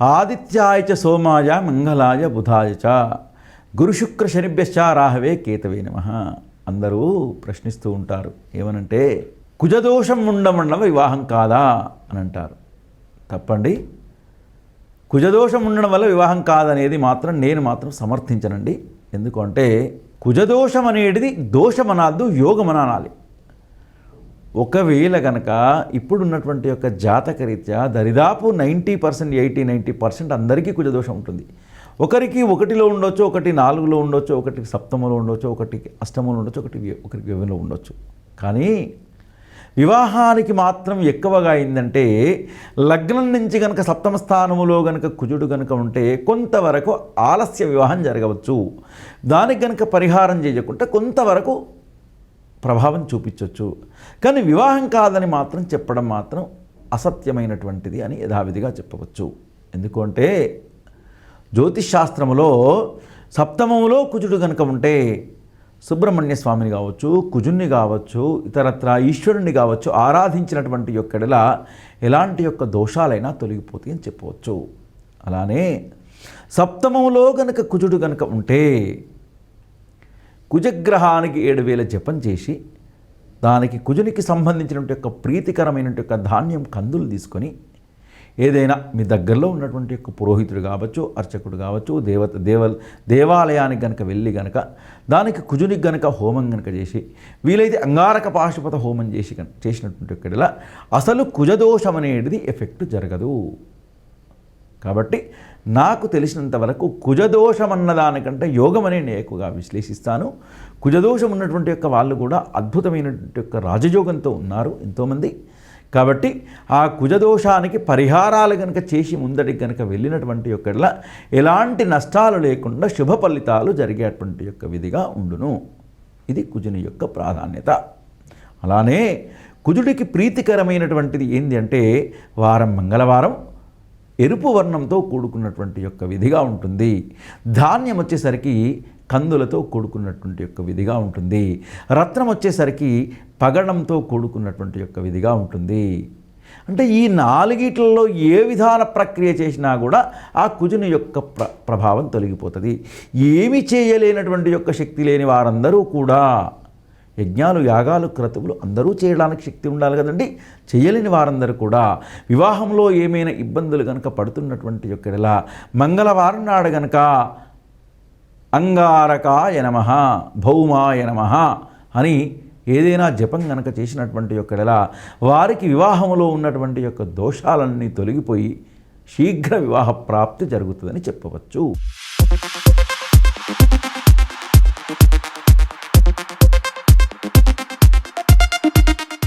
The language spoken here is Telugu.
ఆదిత్యాయ చ సోమాయ మంగళాయ బుధాయ చ. గురుశుక్ర శనిభ్యశ్చ రాహవే కేతవే నమ. అందరూ ప్రశ్నిస్తూ ఉంటారు. ఏమనంటే కుజదోషం ఉండమండలం వివాహం కాదా అని అంటారు. తప్పండి. కుజదోషం ఉండడం వల్ల వివాహం కాదనేది మాత్రం నేను మాత్రం సమర్థించనండి. ఎందుకంటే కుజదోషం అనేది దోషం అనాదు యోగం అనాలి ఒకవేళ కనుక ఇప్పుడున్నటువంటి యొక్క జాతక రీత్యా దరిదాపు ninety percent eighty ninety percent అందరికీ కుజదోషం ఉంటుంది. ఒకరికి ఒకటిలో ఉండొచ్చు ఒకటి నాలుగులో ఉండొచ్చు ఒకటి సప్తమలో ఉండొచ్చు ఒకటి అష్టమంలో ఉండొచ్చు ఒకటి ఒకరికి వ్యయంలో ఉండొచ్చు. కానీ వివాహానికి మాత్రం ఎక్కువగా అయిందంటే లగ్నం నుంచి కనుక సప్తమ స్థానములో కనుక కుజుడు కనుక ఉంటే కొంతవరకు ఆలస్య వివాహం జరగవచ్చు. దానికి కనుక పరిహారం చేయకుండా కొంతవరకు ప్రభావం చూపించవచ్చు కానీ వివాహం కాదని మాత్రం చెప్పడం మాత్రం అసత్యమైనటువంటిది అని యథావిధిగా చెప్పవచ్చు. ఎందుకంటే జ్యోతిష్ శాస్త్రములో సప్తమంలో కుజుడు కనుక ఉంటే సుబ్రహ్మణ్య స్వామిని కావచ్చు కుజుణ్ణి కావచ్చు ఇతరత్ర ఈశ్వరుణ్ణి కావచ్చు ఆరాధించినటువంటి యొక్కడల ఎలాంటి యొక్క దోషాలైనా తొలగిపోతాయి అని చెప్పవచ్చు. అలానే సప్తమంలో గనక కుజుడు గనక ఉంటే కుజగ్రహానికి ఏడు వేల జపం చేసి దానికి కుజునికి సంబంధించినటువంటి యొక్క ప్రీతికరమైనటువంటి యొక్క ధాన్యం కందులు తీసుకొని ఏదైనా మీ దగ్గరలో ఉన్నటువంటి యొక్క పురోహితుడు కావచ్చు అర్చకుడు కావచ్చు దేవత దేవ దేవాలయానికి గనక వెళ్ళి గనక దానికి కుజునికి గనక హోమం గనక చేసి వీలైతే అంగారక పాశుపత హోమం చేసి చేసినటువంటి ఒక్కడిలా అసలు కుజదోషం అనేది ఎఫెక్ట్ జరగదు. కాబట్టి నాకు తెలిసినంత వరకు కుజదోషం అన్నదానికంటే యోగం అనే నేను ఎక్కువగా విశ్లేషిస్తాను. కుజదోషం ఉన్నటువంటి యొక్క వాళ్ళు కూడా అద్భుతమైనటువంటి యొక్క రాజయోగంతో ఉన్నారు ఎంతోమంది. కాబట్టి ఆ కుజదోషానికి పరిహారాలు కనుక చేసి ముందడికి కనుక వెళ్ళినటువంటి యొక్కడలా ఎలాంటి నష్టాలు లేకుండా శుభ ఫలితాలు జరిగేటువంటి యొక్క విధిగా ఉండును. ఇది కుజుని యొక్క ప్రాధాన్యత. అలానే కుజుడికి ప్రీతికరమైనటువంటిది ఏంటి అంటే వారం మంగళవారం ఎరుపు వర్ణంతో కూడుకున్నటువంటి యొక్క విధిగా ఉంటుంది. ధాన్యం వచ్చేసరికి కందులతో కూడుకున్నటువంటి యొక్క విధిగా ఉంటుంది. రత్నం వచ్చేసరికి పగడంతో కూడుకున్నటువంటి యొక్క విధిగా ఉంటుంది. అంటే ఈ నాలుగిట్లలో ఏ విధాన ప్రక్రియ చేసినా కూడా ఆ కుజుని యొక్క ప్ర ప్రభావం తొలగిపోతుంది. ఏమి చేయలేనటువంటి యొక్క శక్తి లేని వారందరూ కూడా యజ్ఞాలు యాగాలు క్రతువులు అందరూ చేయడానికి శక్తి ఉండాలి కదండి. చేయలేని వారందరూ కూడా వివాహంలో ఏమైనా ఇబ్బందులు కనుక పడుతున్నటువంటి యొక్క మంగళవారం నాడు గనక అంగారకాయ నమ భౌమాయ నమ అని ఏదైనా జపం గనక చేసినటువంటి యొక్క వారికి వివాహంలో ఉన్నటువంటి యొక్క దోషాలన్నీ తొలగిపోయి శీఘ్ర వివాహ ప్రాప్తి జరుగుతుందని చెప్పవచ్చు.